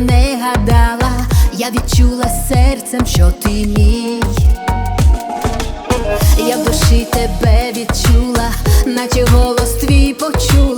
не гадала, я відчула серцем, що ти мій. Я в душі тебе відчула, наче голос твій почула.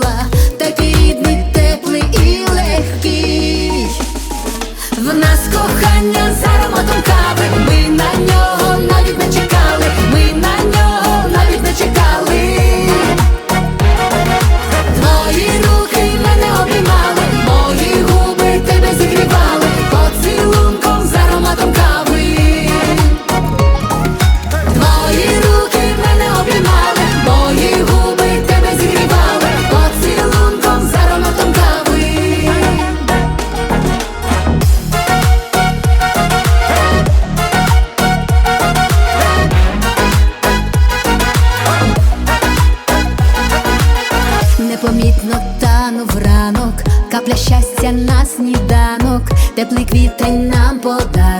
Привітно в ранок, капля щастя на сніданок, теплий квітень нам подай.